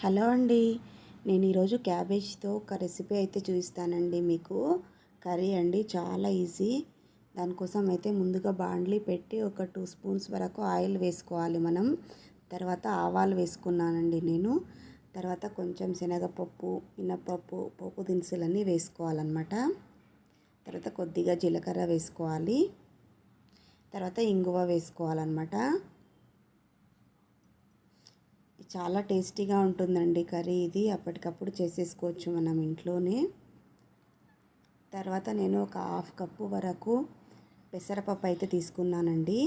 Hello అండి. నేను ఈరోజు క్యాబేజ్తో ఒక రెసిపీ అయితే చూపిస్తానండి మీకు. కర్రీ అండి చాలా ఈజీ. దానికోసం అయితే ముందుగా బాండ్లీ పెట్టి ఒక టూ స్పూన్స్ వరకు ఆయిల్ వేసుకోవాలి మనం. తర్వాత ఆవాలు వేసుకున్నానండి నేను. తర్వాత కొంచెం శనగపప్పు మినపప్పు పప్పు దినుసులన్నీ వేసుకోవాలన్నమాట. తర్వాత కొద్దిగా జీలకర్ర వేసుకోవాలి. తర్వాత ఇంగువ వేసుకోవాలన్నమాట. చాలా టేస్టీగా ఉంటుందండి కర్రీ ఇది. అప్పటికప్పుడు చేసేసుకోవచ్చు మనం ఇంట్లోనే. తర్వాత నేను ఒక హాఫ్ కప్పు వరకు పెసరపప్పు అయితే తీసుకున్నానండి.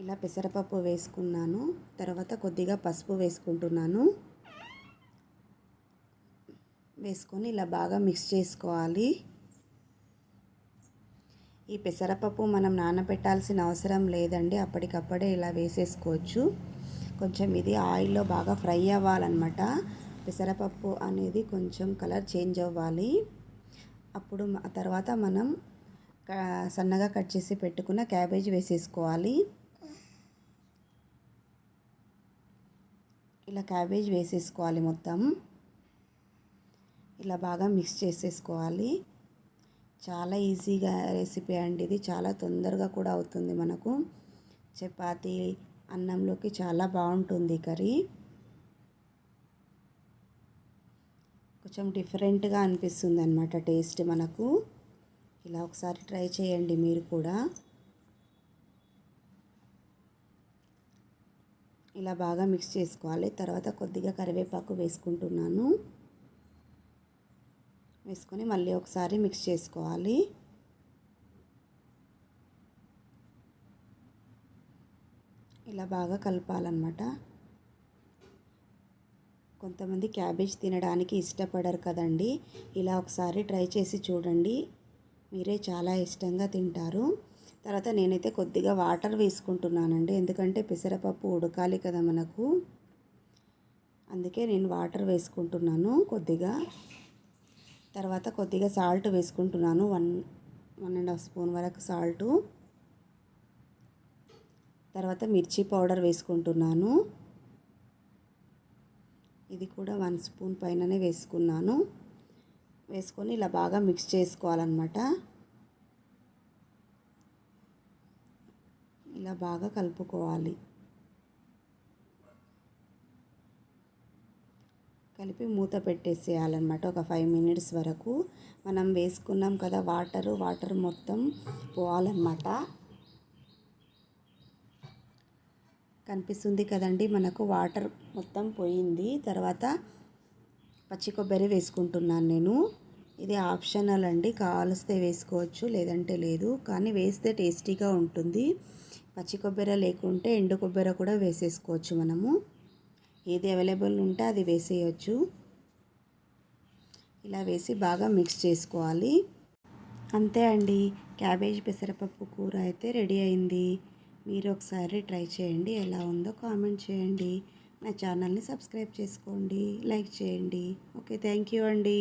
ఇలా పెసరపప్పు వేసుకున్నాను. తర్వాత కొద్దిగా పసుపు వేసుకుంటున్నాను. వేసుకొని ఇలా బాగా మిక్స్ చేసుకోవాలి. ఈ పెసరపప్పు మనం నానబెట్టాల్సిన అవసరం లేదండి. అప్పటికప్పుడే ఇలా వేసేసుకోవచ్చు. కొంచెం ఇది ఆయిల్లో బాగా ఫ్రై అవ్వాలన్నమాట. పెసరపప్పు అనేది కొంచెం కలర్ చేంజ్ అవ్వాలి. అప్పుడు తర్వాత మనం సన్నగా కట్ చేసి పెట్టుకున్న క్యాబేజ్ వేసేసుకోవాలి. ఇలా క్యాబేజ్ వేసేసుకోవాలి మొత్తం. ఇలా బాగా మిక్స్ చేసేసుకోవాలి. చాలా ఈజీగా రెసిపీ అండి ఇది. చాలా తొందరగా కూడా అవుతుంది మనకు. చపాతి అన్నంలోకి చాలా బాగుంటుంది కర్రీ. కొంచెం డిఫరెంట్గా అనిపిస్తుంది అనమాట టేస్ట్ మనకు. ఇలా ఒకసారి ట్రై చేయండి మీరు కూడా. ఇలా బాగా మిక్స్ చేసుకోవాలి. తర్వాత కొద్దిగా కరివేపాకు వేసుకుంటున్నాను. వేసుకొని మళ్ళీ ఒకసారి మిక్స్ చేసుకోవాలి. ఇలా బాగా కలపాలన్నమాట. కొంతమంది క్యాబేజ్ తినడానికి ఇష్టపడరు కదండి. ఇలా ఒకసారి ట్రై చేసి చూడండి. మీరే చాలా ఇష్టంగా తింటారు. తర్వాత నేనైతే కొద్దిగా వాటర్ వేసుకుంటున్నానండి. ఎందుకంటే పెసరపప్పు ఉడకాలి కదా మనకు. అందుకే నేను వాటర్ వేసుకుంటున్నాను కొద్దిగా. తర్వాత కొద్దిగా సాల్ట్ వేసుకుంటున్నాను. One one and half spoon వరకు సాల్టు తర్వాత మిర్చి పౌడర్ వేసుకుంటున్నాను. ఇది కూడా వన్ స్పూన్ పైననే వేసుకున్నాను. వేసుకొని ఇలా బాగా మిక్స్ చేసుకోవాలన్నమాట. ఇలా బాగా కలుపుకోవాలి. కలిపి మూత పెట్టేసేయాలన్నమాట. ఒక ఫైవ్ మినిట్స్ వరకు మనం వేసుకున్నాం కదా వాటరు వాటర్ మొత్తం పోవాలన్నమాట. కనిపిస్తుంది కదండి మనకు వాటర్ మొత్తం పోయింది. తర్వాత పచ్చి కొబ్బరి వేసుకుంటున్నాను నేను. ఇది ఆప్షనల్ అండి. కావలిస్తే వేసుకోవచ్చు లేదంటే లేదు. కానీ వేస్తే టేస్టీగా ఉంటుంది. పచ్చి కొబ్బరి లేకుంటే ఎండు కొబ్బరి కూడా వేసేసుకోవచ్చు మనము. ఏది అవైలబుల్ ఉంటే అది వేసేయచ్చు. ఇలా వేసి బాగా మిక్స్ చేసుకోవాలి. అంతే అండి. క్యాబేజ్ పెసరపప్పు కూర అయితే రెడీ అయింది. మీరు ఒకసారి ట్రై చేయండి. ఎలా ఉందో కామెంట్ చేయండి. నా ఛానల్ని సబ్స్క్రైబ్ చేసుకోండి. లైక్ చేయండి. ఓకే థ్యాంక్ యూ అండి.